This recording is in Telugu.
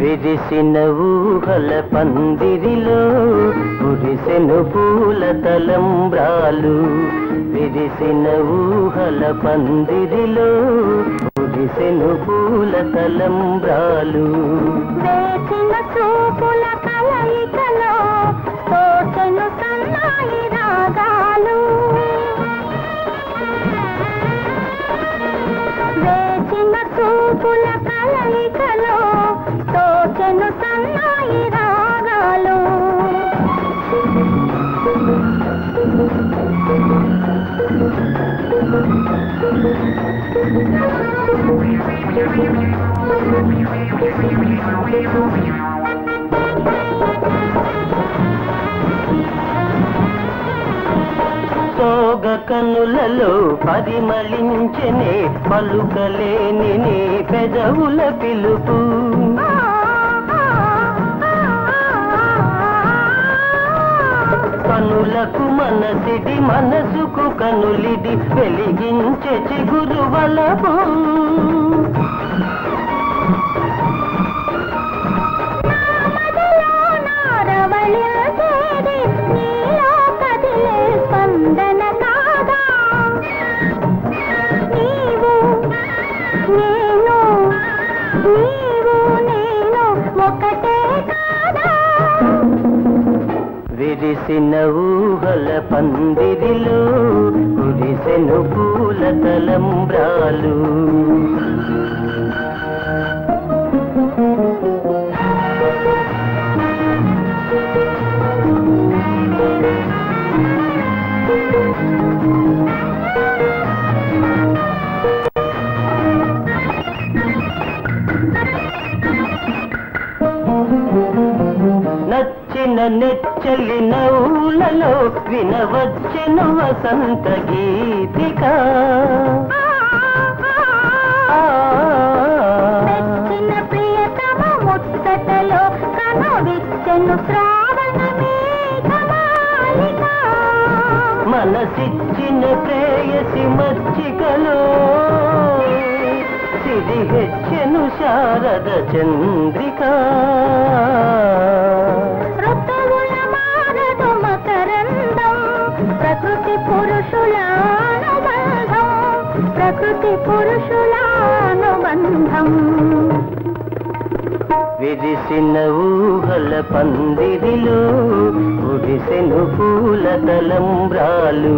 విరిసిన ఊహల పందిరిలో కురిసెను పూల తలంబ్రాలు. విరిసిన ఊహల పందిరిలో కురిసెను పూల తలంబ్రాలు. వేసిన చూపుల కలయికలో తోచెను సన్నాయి రాగాలు. వేసిన చూపుల కలయికలో సోగ కనులలో పరిమళించనే పలుకలేని నీ పెదవుల పిలుపు. కనులకు మనసిది మనసుకు కనులిది వెలిగించే చిగురు వలము నేను నేను ఒకటే కాదా విరిసిన ఊహల పందిరిలో కురిసెను పూల తలంబ్రాలు. నచ్చిన నెట్ నెచ్చలి నవ్వులలో వినవచ్చెను వసంత గీతిక. ప్రియతమ ముచ్చటలో కనవిచ్చెను మనసిచ్చిన ప్రేయసి మచ్చికలో సిరి హెచ్చెను శారద చంద్రిక. పురుషుల అనుబంధం ప్రకృతి పురుషుల అనుబంధం విరిసిన ఊహల పందిరిలో కురిసెను పూల తలంబ్రాలు.